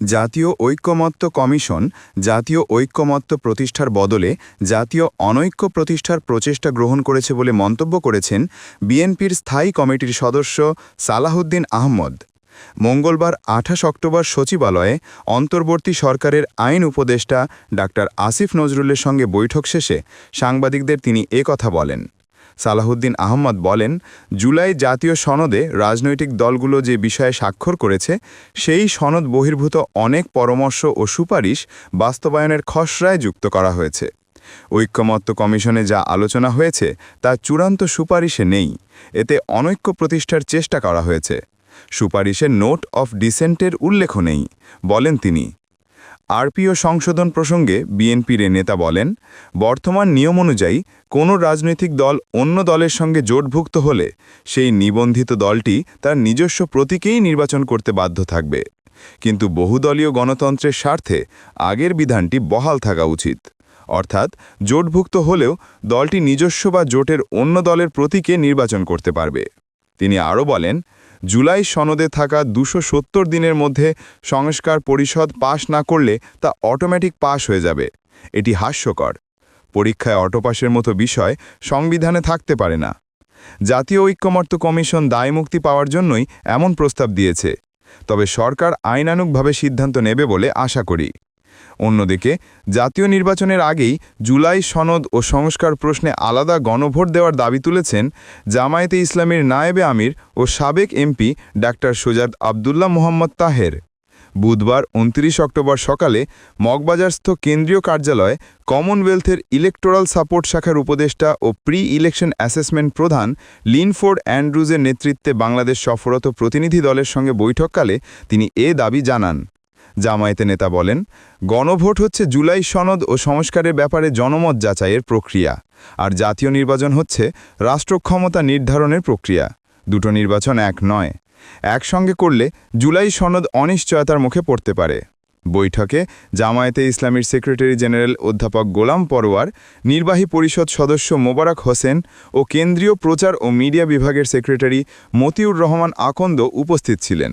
জাতীয় ঐক্যমত্য কমিশন জাতীয় ঐক্যমত্য প্রতিষ্ঠার বদলে জাতীয় অনৈক্য প্রতিষ্ঠার প্রচেষ্টা গ্রহণ করেছে বলে মন্তব্য করেছেন বিএনপির স্থায়ী কমিটির সদস্য সালাহুদ্দিন আহমদ। মঙ্গলবার আঠাশ অক্টোবর সচিবালয়ে অন্তর্বর্তী সরকারের আইন উপদেষ্টা ডাক্তার আসিফ নজরুলের সঙ্গে বৈঠক শেষে সাংবাদিকদের তিনি কথা বলেন। সালাহুদ্দিন আহমদ বলেন, জুলাই জাতীয় সনদে রাজনৈতিক দলগুলো যে বিষয়ে স্বাক্ষর করেছে, সেই সনদ বহির্ভূত অনেক পরামর্শ ও সুপারিশ বাস্তবায়নের খসড়ায় যুক্ত করা হয়েছে। ঐক্যমত্য কমিশনে যা আলোচনা হয়েছে, তা চূড়ান্ত সুপারিশে নেই। এতে অনৈক্য প্রতিষ্ঠার চেষ্টা করা হয়েছে। সুপারিশে নোট অফ ডিসেন্টের উল্লেখ নেই, বলেন তিনি। আরপিও সংশোধন প্রসঙ্গে বিএনপির নেতা বলেন, বর্তমান নিয়ম অনুযায়ী কোনো রাজনৈতিক দল অন্য দলের সঙ্গে জোটভুক্ত হলে সেই নিবন্ধিত দলটি তার নিজস্ব প্রতীকেই নির্বাচন করতে বাধ্য থাকবে। কিন্তু বহুদলীয় গণতন্ত্রের স্বার্থে আগের বিধানটি বহাল থাকা উচিত। অর্থাৎ জোটভুক্ত হলেও দলটি নিজস্ব বা জোটের অন্য দলের প্রতীকে নির্বাচন করতে পারবে। তিনি আরও বলেন, জুলাই সনদে থাকা দুশো দিনের মধ্যে সংস্কার পরিষদ পাশ না করলে তা অটোমেটিক পাশ হয়ে যাবে। এটি হাস্যকর। পরীক্ষায় অটোপাসের মতো বিষয় সংবিধানে থাকতে পারে না। জাতীয় ঐক্যমত্য কমিশন দায়মুক্তি পাওয়ার জন্যই এমন প্রস্তাব দিয়েছে। তবে সরকার আইনানুগভাবে সিদ্ধান্ত নেবে বলে আশা করি। অন্যদিকে, জাতীয় নির্বাচনের আগেই জুলাই সনদ ও সংস্কার প্রশ্নে আলাদা গণভোট দেওয়ার দাবি তুলেছেন জামায়াতে ইসলামীর নায়েবে আমির ও সাবেক এমপি ডাক্তার সুজাদ আবদুল্লাহ মোহাম্মদ তাহের। বুধবার উনত্রিশ অক্টোবর সকালে মগবাজারস্থ কেন্দ্রীয় কার্যালয়ে কমনওয়েলথের ইলেকটোরাল সাপোর্ট শাখার উপদেষ্টা ও প্রি ইলেকশন অ্যাসেসমেন্ট প্রধান লিনফোর্ড অ্যান্ড্রুজের নেতৃত্বে বাংলাদেশ সফরত প্রতিনিধি দলের সঙ্গে বৈঠককালে তিনি এ দাবি জানান। জামায়াতে নেতা বলেন, গণভোট হচ্ছে জুলাই সনদ ও সংস্কারের ব্যাপারে জনমত যাচাইয়ের প্রক্রিয়া, আর জাতীয় নির্বাচন হচ্ছে রাষ্ট্রক্ষমতা নির্ধারণের প্রক্রিয়া। দুটো নির্বাচন এক নয়। একসঙ্গে করলে জুলাই সনদ অনিশ্চয়তার মুখে পড়তে পারে। বৈঠকে জামায়াতে ইসলামীর সেক্রেটারি জেনারেল অধ্যাপক গোলাম পরোয়ার, নির্বাহী পরিষদ সদস্য মোবারক হোসেন ও কেন্দ্রীয় প্রচার ও মিডিয়া বিভাগের সেক্রেটারি মতিউর রহমান আকন্দ উপস্থিত ছিলেন।